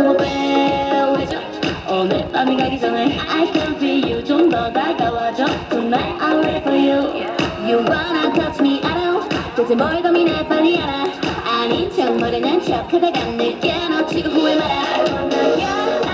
With you 오늘 밤이 가기 전에 I can feel you 좀 더 다가와줘 Tonight I'm ready for you You wanna touch me I know 대체 뭘 고민해 빨리 알아 아닌 척 모르는 척 하다가 늦게 놓치고 후회 마라 I wanna you